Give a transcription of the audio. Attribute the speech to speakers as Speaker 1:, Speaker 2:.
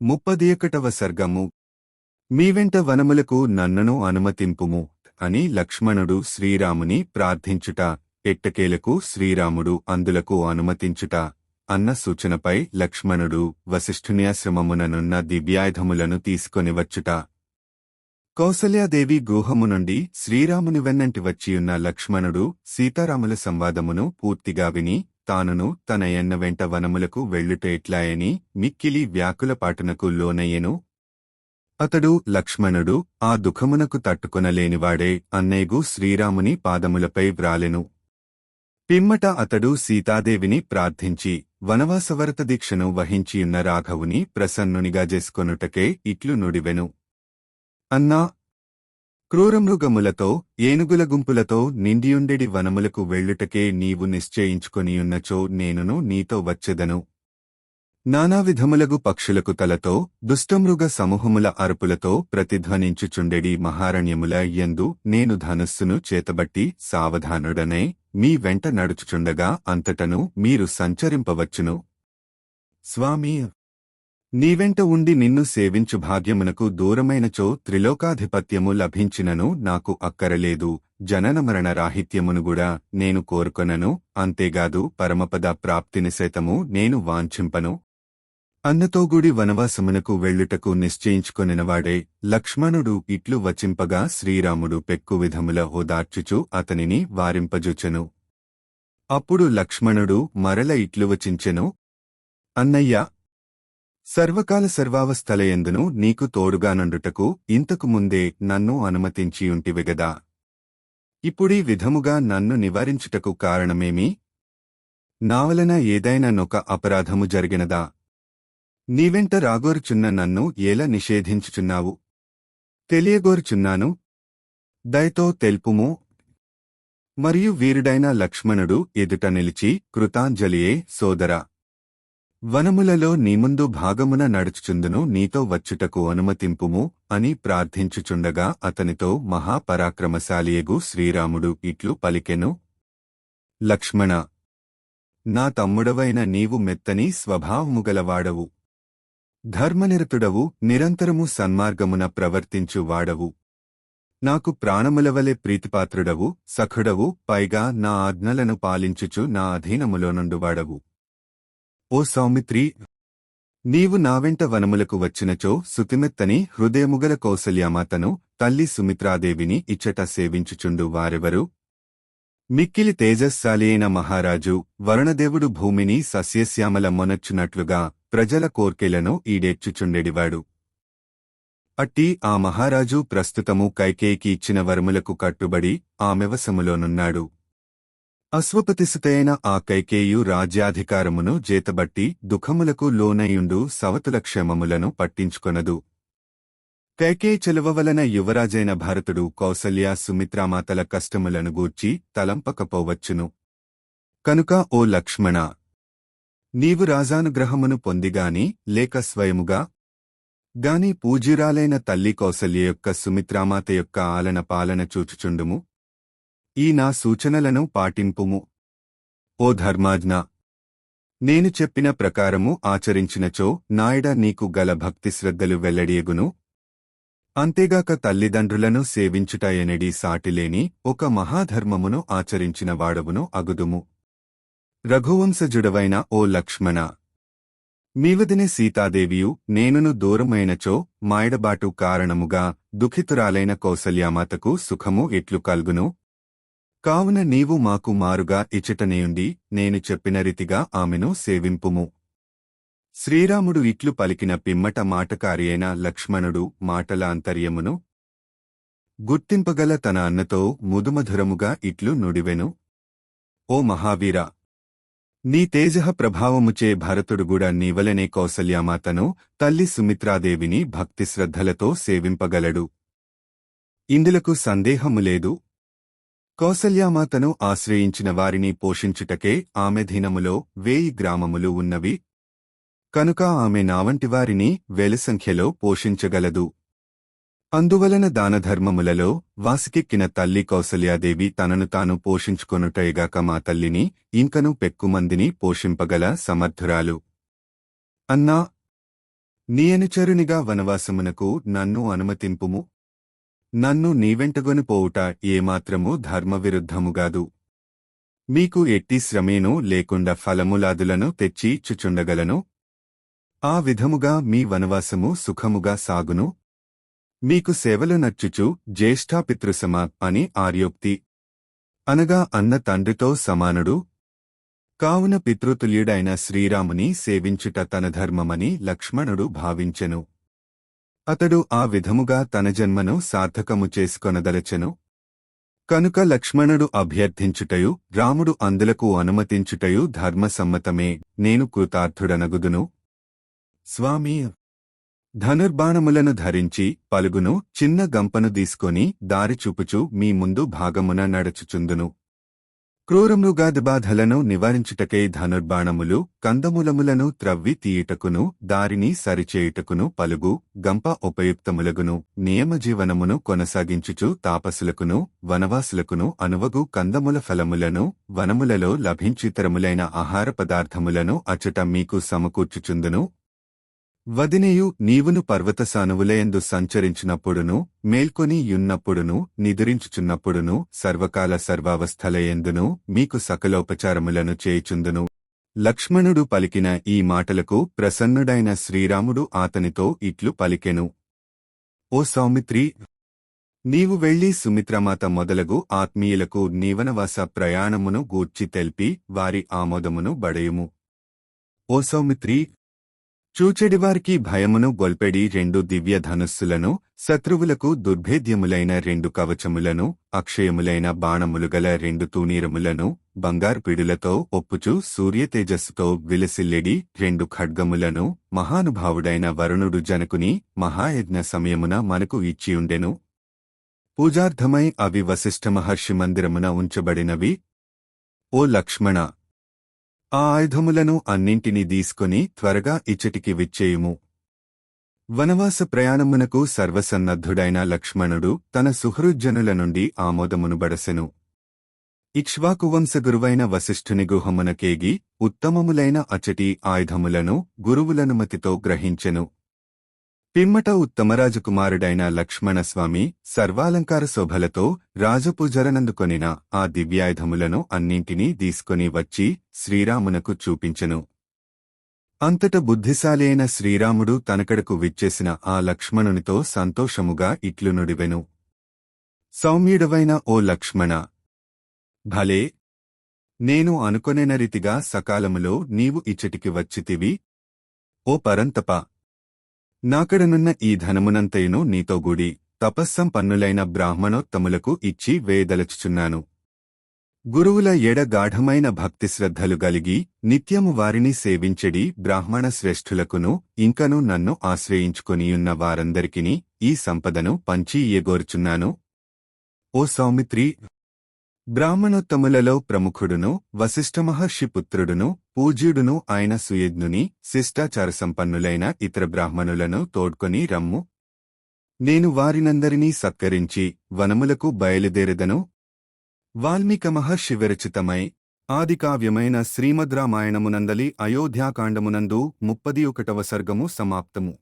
Speaker 1: ముప్పదియకటవ సర్గము. మీవెంట వనములకు నన్నను అనుమతింపుము అని లక్ష్మణుడు శ్రీరాముని ప్రార్థించుట ఎట్టకేలకు శ్రీరాముడు అందులకు అనుమతించుట అన్న సూచనపై లక్ష్మణుడు వశిష్ఠున్యాశ్రమముననున్న దివ్యాయుధములను తీసుకొని వచ్చుట కౌసల్యాదేవి గృహము నుండి శ్రీరాముని వెన్నంటి వచ్చియున్న లక్ష్మణుడు సీతారాముల సంవాదమును పూర్తిగా విని తానును తన ఎన్న వెంట వనములకు వెళ్ళుట ఎట్లాయని మిక్కిలి వ్యాకులపాటునకు లోనయ్యెను. అతడు లక్ష్మణుడు ఆ దుఃఖమునకు తట్టుకొనలేనివాడే అన్నయ్యగు శ్రీరాముని పాదములపై వ్రాలెను. పిమ్మట అతడు సీతాదేవిని ప్రార్థించి వనవాసవరత దీక్షను వహించియున్న రాఘవుని ప్రసన్నునిగా చేసుకొనుటకే ఇట్లు నుడివెను. అన్నా క్రూరమృగములతో ఏనుగుల గుంపులతో నిండియుండెడి వనములకు వెళ్ళుటకే నీవు నిశ్చయించుకొనియున్నచో నేనును నీతో వచ్చెదను. నానావిధములగు పక్షులకు తలతో దుష్టమృగ సమూహముల అరుపులతో ప్రతిధ్వనించుచుండెడి మహారణ్యముల యందు నేను ధనుస్సును చేతబట్టి సావధానుడనే మీ వెంట నడుచుచుండగా అంతటను మీరు సంచరింపవచ్చును. స్వామీ నీవెంట ఉండి నిన్ను సేవించు భాగ్యమునకు దూరమైనచో త్రిలోకాధిపత్యము లభించినను నాకు అక్కరలేదు. జననమరణ రాహిత్యమును కూడా నేను కోరుకొనను. అంతేగాదు పరమపద ప్రాప్తిని సైతము నేను వాంఛింపను. అన్నతోగుడి వనవాసమునకు వెళ్ళుటకు నిశ్చయించుకొనినవాడే లక్ష్మణుడు ఇట్లు వచింపగా శ్రీరాముడు పెక్కు విధముల ఓదార్చుచు అతనిని వారింపజుచెను. అప్పుడు లక్ష్మణుడు మరల ఇట్లు వచించెను. అన్నయ్య సర్వకాల సర్వావస్థలయందును నీకు తోడుగానండుటకు ఇంతకు ముందే నన్ను అనుమతించియుంటివిగదా. ఇప్పుడీ విధముగా నన్ను నివారించుటకు కారణమేమి? నావలన ఏదైనా నొక అపరాధము జరిగినదా? నీవెంట రాగోరుచున్న నన్ను ఎలా నిషేధించుచున్నావు? తెలియగోరుచున్నాను. దయతో తెల్పుము. మరియు వీరుడైన లక్ష్మణుడు ఎదుట నిలిచి కృతాంజలియే సోదరా. వనములలో నీ ముందు భాగమున నడుచుచుందును నీతో వచ్చుటకు అనుమతింపుము అని ప్రార్థించుచుండగా అతనితో మహాపరాక్రమశాలియగు శ్రీరాముడు ఇట్లు పలికెను. లక్ష్మణ నా తమ్ముడవైన నీవు మెత్తని స్వభావముగలవాడవు ధర్మనిరతుడవు నిరంతరము సన్మార్గమున ప్రవర్తించు వాడవు. నాకు ప్రాణములవలె ప్రీతిపాత్రుడవు సఖుడవు పైగా నా ఆజ్ఞలను పాలించుచు నా అధీనములోనుండువాడవు ఓ సౌమిత్రి! నీవు నావెంట వనములకు వచ్చినచో సుతిమెత్తని హృదయముగల కౌసల్యామాతను తల్లి సుమిత్రాదేవిని ఇచ్చట సేవించుచుండు వారెవరు? మిక్కిలి తేజస్శాలి అయిన మహారాజు వరుణదేవుడు భూమిని సస్యశ్యామల మొనచ్చునట్లుగా ప్రజల కోర్కెలను ఈడేర్చుచుండెడివాడు. అట్టి ఆ మహారాజు ప్రస్తుతము కైకేయికి ఇచ్చిన వరములకు కట్టుబడి ఆమెవసములోనున్నాడు అశ్వపతిసుతైన ఆ కైకేయు రాజ్యాధికారమును జేతబట్టి దుఃఖములకు లోనయుండు సవతుల క్షేమములను పట్టించుకొనదు. కైకే చెలువవలన యువరాజైన భరతుడు కౌసల్య సుమిత్రామాతల కష్టములను గూర్చి తలంపకపోవచ్చును. కనుక ఓ లక్ష్మణ నీవు రాజానుగ్రహమును పొందిగాని లేక స్వయముగా? గాని పూజ్యురాలైన తల్లి కౌసల్య యొక్క సుమిత్రామాత యొక్క ఆలన పాలన చూచుచుండుము? ఈ నా సూచనలను పాటింపుము. ఓ ధర్మాజ్ఞ! నేను చెప్పిన ప్రకారము ఆచరించినచో నాయడ నీకు గల భక్తి శ్రద్ధలు వెల్లడియగును. అంతేగాక తల్లిదండ్రులను సేవించుటయనడి సాటిలేని ఒక మహాధర్మమును ఆచరించిన వాడవును అగుదుము. రఘువంశజుడవైన ఓ లక్ష్మణ! మీవదినే సీతాదేవియు నేనును దూరమైనచో మాయడబాటు కారణముగా దుఃఖితురాలైన కౌసల్యామాతకు సుఖము ఎట్లు కల్గును? కావున నీవు మాకు మారుగా ఇచ్చటనేయుండి నేను చెప్పిన రీతిగా ఆమెను సేవింపుము. శ్రీరాముడు ఇట్లు పలికిన పిమ్మట మాటకారియైన లక్ష్మణుడు మాటల అంతర్యమును గుర్తింపగల తన అన్నతో ముదుమధురముగా ఇట్లు నుడివెను. ఓ మహావీర! నీ తేజః ప్రభావముచే భరతుడుగూడా నీవలనే కౌసల్యామాతను తల్లి సుమిత్రాదేవిని భక్తి శ్రద్ధలతో సేవింపగలడు. ఇందులకు సందేహము లేదు కౌసల్యామాతను ఆశ్రయించిన వారిని పోషించుటకే ఆమె దినములో వేయి గ్రామములు ఉన్నవి. కనుక ఆమె నావంటివారిని వెలుసంఖ్యలో పోషించగలదు. అందువలన దానధర్మములలో వాసికెక్కిన తల్లి కౌసల్యాదేవి తనను తాను పోషించుకొనుటయగాక మా తల్లిని ఇంకను పెక్కుమందిని పోషింపగల సమర్థురాలు. అన్నా నీయనుచరునిగా వనవాసమునకు నన్ను అనుమతింపుము. నన్ను నీవెంటగొని పోవుట ఏమాత్రము ధర్మవిరుద్ధముగాదు మీకు ఎట్టి శ్రమేను లేకుండా ఫలములాదులను తెచ్చి చుచుండగలను ఆ విధముగా మీ వనవాసము సుఖముగా సాగును. మీకు సేవలు నచ్చుచు జ్యేష్ఠాపితృసమ అని ఆర్యోక్తి. అనగా అన్న తండ్రితో సమానుడు. కావున పితృతుల్యుడైన శ్రీరాముని సేవించుట తన ధర్మమని లక్ష్మణుడు భావించెను. అతడు ఆ విధముగా తన జన్మను సార్థకము చేసుకొనదలచెను. కనుక లక్ష్మణుడు అభ్యర్థించుటయు రాముడు అందులకు అనుమతించుటయు ధర్మసమ్మతమే నేను కృతార్థుడనగుదును. స్వామి ధనుర్బాణములను ధరించి పలుగును చిన్న గంపను దీసుకొని దారి చూపుచు మీ ముందు భాగమున నడచుచుందును. క్రూరమృగాదిబాధలను నివారించుటకై ధనుర్బాణములు కందమూలములను త్రవ్వి తీయుటకును దారిని సరిచేయుటకును పలుగు గంప ఉపయుక్తములగును నియమజీవనమును కొనసాగించుచు తాపసులకును వనవాసులకును అనువగు కందముల ఫలములను వనములలో లభించితరములైన ఆహార పదార్థములను అచట మీకు సమకూర్చుచుందును వదినేయు నీవును పర్వతసానువులయందు సంచరించినప్పుడును మేల్కొని యున్నప్పుడును సర్వకాల సర్వావస్థలయందును మీకు సకలోపచారములను చేయుచుందును. లక్ష్మణుడు పలికిన ఈ మాటలకు ప్రసన్నుడైన శ్రీరాముడు ఆతనితో ఇట్లు పలికెను. ఓ సౌమిత్రి! నీవు వెళ్ళి సుమిత్రమాత మొదలగు ఆత్మీయులకు నీవనవాస ప్రయాణమును గూర్చి తెల్పి వారి ఆమోదమును బడయుము. ఓ సౌమిత్రి! చూచెడివారికి భయమును గొల్పెడి రెండు దివ్య ధనుస్సులను శత్రువులకు దుర్భేద్యములైన రెండు కవచములను అక్షయములైన బాణములుగల రెండు తూనీరములను బంగారు పిడులతో ఒప్పుచు సూర్యతేజస్సుతో విలసిల్లెడి రెండు ఖడ్గములను మహానుభావుడైన వరుణుడు జనకుని మహాయజ్ఞ సమయమున మనకు ఇచ్చియుండెను పూజార్థమై అవి వశిష్ఠ మహర్షి మందిరమున ఉంచబడినవి. ఓ లక్ష్మణ ఆ ఆయుధములను అన్నింటినీ తీసుకొని త్వరగా ఇచ్చటికి విచ్చేయుము. వనవాస ప్రయాణమునకు సర్వసన్నద్ధుడైన లక్ష్మణుడు తన సుహృజ్జనుల నుండి ఆమోదమును బడసెను. ఇక్ష్వాకు వంశగురువైన వశిష్ఠుని గుహమునకేగి ఉత్తమములైన అచటి ఆయుధములను గురువులనుమతితో గ్రహించెను. పిమ్మట ఉత్తమరాజకుమారుడైన లక్ష్మణస్వామి సర్వాలంకార శోభలతో రాజపూజరనందుకొనిన ఆ దివ్యాయుధములను అన్నింటినీ తీసుకొని వచ్చి శ్రీరామునకు చూపించెను. అంతట బుద్ధిశాలి అయిన శ్రీరాముడు తనకడకు విచ్చేసిన ఆ లక్ష్మణునితో సంతోషముగా ఇట్లు నుడివెను. సౌమ్యుడవైన ఓ లక్ష్మణ భలే! నేను అనుకొనిన రీతిగా సకాలములో నీవు ఇచ్చటికి వచ్చితివి. ఓ పరంతప నాకడనున్న ఈ ధనమునంతయును నీతోగూడి తపస్సంపన్నులైన బ్రాహ్మణోత్తములకు ఇచ్చి వేదలచుచున్నాను గురువుల ఎడ గాఢమైన భక్తిశ్రద్ధలు గలిగి నిత్యము వారిని సేవించెడి బ్రాహ్మణ శ్రేష్ఠులకును ఇంకను నన్ను ఆశ్రయించుకొనియున్న వారందరికిని ఈ సంపదను పంచి ఇయ్యగోరుచున్నాను. ఓ సౌమిత్రి! బ్రాహ్మణోత్తములలో ప్రముఖుడును వశిష్ఠమహర్షి పుత్రుడును పూజ్యుడును ఆయన సుయజ్ఞుని శిష్టాచార సంపన్నులైన ఇతర బ్రాహ్మణులను తోడ్కొని రమ్ము. నేను వారినందరినీ సత్కరించి వనములకు బయలుదేరదను. వాల్మీక మహర్షి విరచితమై ఆదికావ్యమైన శ్రీమద్రామాయణమునందలి అయోధ్యాకాండమునందు ముప్పది ఒకటవ సర్గము సమాప్తము.